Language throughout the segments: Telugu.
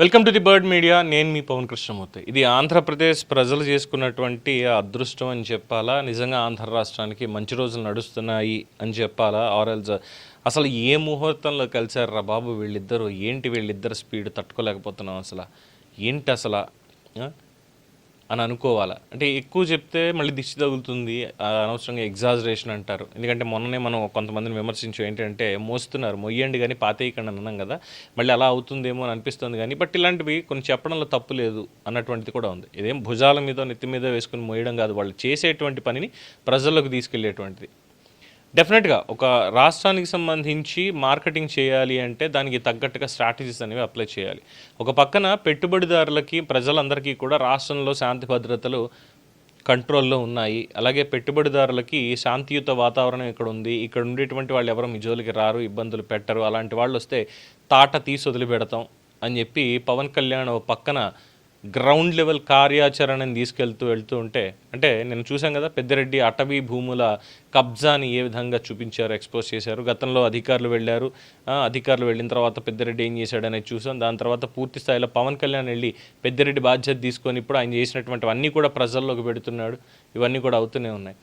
Welcome to the bird media నేను మీ పవన్ కృష్ణమూర్తి. ఇది ఆంధ్రప్రదేశ్ ప్రజలు చేసుకున్నటువంటి అదృష్టం అని చెప్పాలా? నిజంగా ఆంధ్ర రాష్ట్రానికి మంచి రోజులు నడుస్తున్నాయి అని చెప్పాలా? ఆర్ఎల్స్ అసలు ఏ ముహూర్తంలో కలిసారా బాబు వీళ్ళిద్దరు? ఏంటి వీళ్ళిద్దరు స్పీడ్ తట్టుకోలేకపోతున్నాం అసలు? ఏంటి అసలు? అని అనుకోవాలా. అంటే ఎక్కువ చెప్తే మళ్ళీ దిష్టి తగులుతుంది అనవసరంగా ఎగ్జాజరేషన్ అంటారు. ఎందుకంటే మొన్ననే మనం కొంతమందిని విమర్శించు ఏంటంటే మోస్తున్నారు మొయ్యండి కానీ పాతేయకండి అని అన్నాం కదా మళ్ళీ అలా అవుతుందేమో అని అనిపిస్తుంది కానీ బట్ ఇలాంటివి కొన్ని చెప్పడంలో తప్పు లేదు అన్నటువంటిది కూడా ఉంది. ఇదేం భుజాల మీద నెత్తి మీద వేసుకుని మోయడం కాదు వాళ్ళు చేసేటువంటి పనిని ప్రజల్లోకి తీసుకెళ్ళేటువంటిది. డెఫినెట్గా ఒక రాష్ట్రానికి సంబంధించి మార్కెటింగ్ చేయాలి అంటే దానికి తగ్గట్టుగా స్ట్రాటజీస్ అనేవి అప్లై చేయాలి. ఒక పక్కన పెట్టుబడిదారులకి ప్రజలందరికీ కూడా రాష్ట్రంలో శాంతి భద్రతలు కంట్రోల్లో ఉన్నాయి. అలాగే పెట్టుబడిదారులకి శాంతియుత వాతావరణం ఇక్కడ ఉంది. ఇక్కడ ఉండేటువంటి వాళ్ళు ఎవరు మిజోలికి రారు ఇబ్బందులు పెట్టరు. అలాంటి వాళ్ళు వస్తే తాట తీసి వదిలిపెడతాం అని చెప్పి పవన్ కళ్యాణ్ పక్కన గ్రౌండ్ లెవెల్ కార్యాచరణని తీసుకెళ్తూ వెళ్తూ ఉంటే అంటే నేను చూశాను కదా పెద్దిరెడ్డి అటవీ భూముల కబ్జాని ఏ విధంగా చూపించారు ఎక్స్పోజ్ చేశారు. గతంలో అధికారులు వెళ్ళారు. అధికారులు వెళ్ళిన తర్వాత పెద్దిరెడ్డి ఏం చేశాడనేది చూసాం దాని తర్వాత పూర్తి స్థాయిలో పవన్ కళ్యాణ్ వెళ్ళి పెద్దిరెడ్డి బాధ్యత తీసుకొని ఇప్పుడు ఆయన చేసినటువంటివన్నీ కూడా ప్రజల్లోకి పెడుతున్నాడు. ఇవన్నీ కూడా అవుతూనే ఉన్నాయి.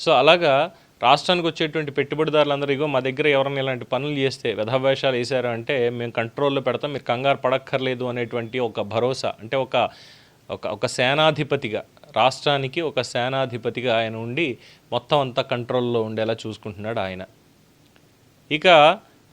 సో అలాగా రాష్ట్రానికి వచ్చేటువంటి పెట్టుబడిదారులందరూ ఇగో మా దగ్గర ఎవరైనా ఇలాంటి పనులు చేస్తే వ్యధవేషాలు వేశారు అంటే మేము కంట్రోల్లో పెడతాం మీరు కంగారు పడక్కర్లేదు అనేటువంటి ఒక భరోసా అంటే ఒక ఒక ఒక సేనాధిపతిగా రాష్ట్రానికి ఒక సేనాధిపతిగా ఆయన ఉండి మొత్తం అంతా కంట్రోల్లో ఉండేలా చూసుకుంటున్నాడు ఆయన. ఇక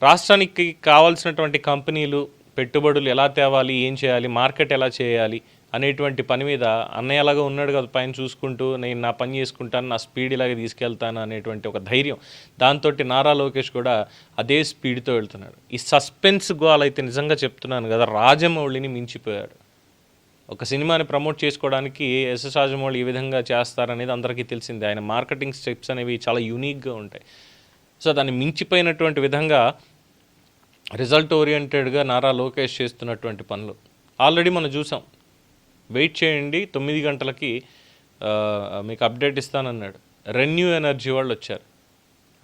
రాష్ట్రానికి కావాల్సినటువంటి కంపెనీలు పెట్టుబడులు ఎలా తేవాలి ఏం చేయాలి మార్కెట్ ఎలా చేయాలి అనేటువంటి పని మీద అన్నయ్య అన్నయ్యలాగా ఉన్నాడు కదా పైన చూసుకుంటూ నేను నా పని చేసుకుంటాను నా స్పీడ్ ఇలాగే తీసుకెళ్తాను అనేటువంటి ఒక ధైర్యం. దాంతో నారా లోకేష్ కూడా అదే స్పీడ్తో వెళ్తున్నాడు. ఈ సస్పెన్స్ గోల్ అయితే నిజంగా చెప్తున్నాను కదా రాజమౌళిని మించిపోయాడు. ఒక సినిమాని ప్రమోట్ చేసుకోవడానికి ఎస్ఎస్ రాజమౌళి ఏ విధంగా చేస్తారనేది అందరికీ తెలిసిందే. ఆయన మార్కెటింగ్ స్టెప్స్ అనేవి చాలా యూనిక్గా ఉంటాయి. సో దాన్ని మించిపోయినటువంటి విధంగా రిజల్ట్ ఓరియంటెడ్గా నారా లోకేష్ చేస్తున్నటువంటి పనులు. ఆల్రెడీ మనం చూసాం. వెయిట్ చేయండి తొమ్మిది గంటలకి మీకు అప్డేట్ ఇస్తానన్నాడు. రెన్యూ ఎనర్జీ వాళ్ళు వచ్చారు.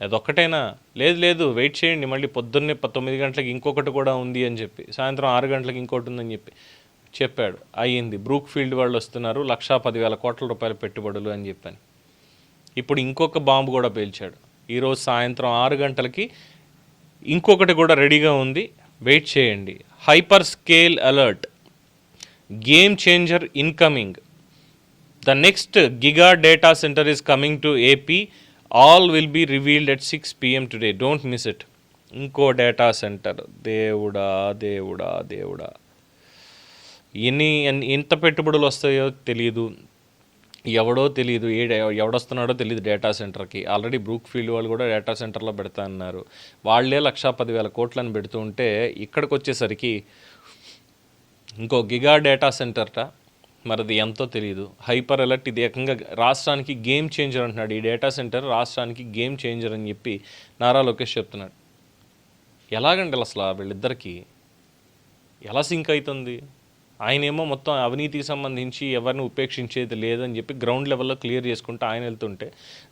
అదొక్కటైనా? లేదు లేదు వెయిట్ చేయండి మళ్ళీ పొద్దున్నే తొమ్మిది గంటలకి ఇంకొకటి కూడా ఉంది అని చెప్పి సాయంత్రం ఆరు గంటలకి ఇంకోటి ఉందని చెప్పి చెప్పాడు. అయ్యింది. బ్రూక్ ఫీల్డ్ వాళ్ళు వస్తున్నారు లక్షా పదివేల కోట్ల రూపాయల పెట్టుబడులు అని చెప్పాను. ఇప్పుడు ఇంకొక బాంబు కూడా పేల్చాడు. ఈరోజు సాయంత్రం ఆరు గంటలకి ఇంకొకటి కూడా రెడీగా ఉంది. వెయిట్ చేయండి. Hyper scale alert. Game changer incoming the next giga data center is coming to AP all will be revealed at six PM today don't miss it ఇంకో డేటా సెంటర్ దేవుడా దేవుడా దేవుడా. ఎన్ని ఎంత పెట్టుబడులు వస్తాయో తెలియదు ఎవడో తెలియదు ఏ ఎవడొస్తున్నాడో తెలియదు డేటా సెంటర్కి. ఆల్రెడీ బ్రూక్ ఫీల్డ్ వాళ్ళు కూడా డేటా సెంటర్లో పెడతా అన్నారు. వాళ్ళే లక్షా పదివేల కోట్లను పెడుతూ ఉంటే ఇక్కడికి వచ్చేసరికి ఇంకో గిగా డేటా సెంటర్ట. మరిది ఎంతో తెలియదు హైపర్ అలర్ట్ ఇది ఏకంగా రాష్ట్రానికి గేమ్ చేంజర్ అంటున్నాడు. ఈ డేటా సెంటర్ రాష్ట్రానికి గేమ్ చేంజర్ అని చెప్పి నారా లోకేష్ చెప్తున్నాడు. ఎలాగండి అసలు వీళ్ళిద్దరికీ? ఎలా సింక్ అవుతుంది ఆయనేమో మొత్తం అవినీతికి సంబంధించి ఎవరిని ఉపేక్షించేది లేదని చెప్పి గ్రౌండ్ లెవెల్లో క్లియర్ చేసుకుంటూ ఆయన వెళ్తుంటే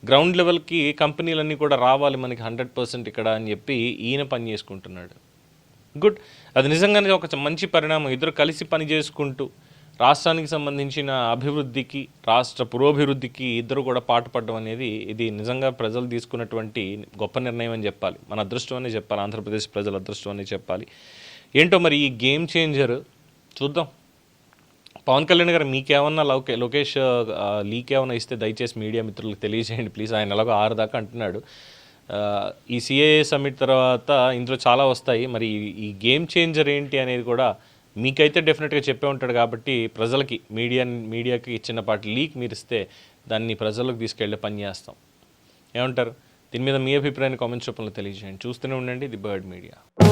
గ్రౌండ్ లెవెల్కి కంపెనీలన్నీ కూడా రావాలి మనకి హండ్రెడ్ పర్సెంట్ ఇక్కడ అని చెప్పి ఈయన పని చేసుకుంటున్నాడు. గుడ్ అది నిజంగానే ఒక మంచి పరిణామం. ఇద్దరు కలిసి పని చేసుకుంటూ రాష్ట్రానికి సంబంధించిన అభివృద్ధికి రాష్ట్ర పురోభివృద్ధికి ఇద్దరు కూడా పాటుపడడం అనేది ఇది నిజంగా ప్రజలు తీసుకున్నటువంటి గొప్ప నిర్ణయం అని చెప్పాలి. మన అదృష్టం అనే చెప్పాలి. ఆంధ్రప్రదేశ్ ప్రజల అదృష్టం అనే చెప్పాలి. ఏంటో మరి ఈ గేమ్ చేంజర్ చూద్దాం. పవన్ కళ్యాణ్ గారు మీకేమన్నా లోకే లోకేష్ లీక్ ఏమైనా ఇస్తే దయచేసి మీడియా మిత్రులకు తెలియజేయండి. ప్లీజ్ ఆయన ఎలాగో ఆరు దాకా అంటున్నాడు. ఈ సిఏఏ సమ్మిట్ తర్వాత ఇందులో చాలా వస్తాయి. మరి ఈ- గేమ్ చేంజర్ ఏంటి అనేది కూడా మీకైతే డెఫినెట్గా చెప్పే ఉంటాడు కాబట్టి ప్రజలకి మీడియా మీడియాకి చిన్నపాటి లీక్ మీరు ఇస్తే దాన్ని ప్రజలకు తీసుకెళ్ళే పని చేస్తాం. ఏమంటారు? దీని మీద మీ అభిప్రాయాన్ని కామెంట్స్ రూపంలో తెలియజేయండి. చూస్తూనే ఉండండి. The bird media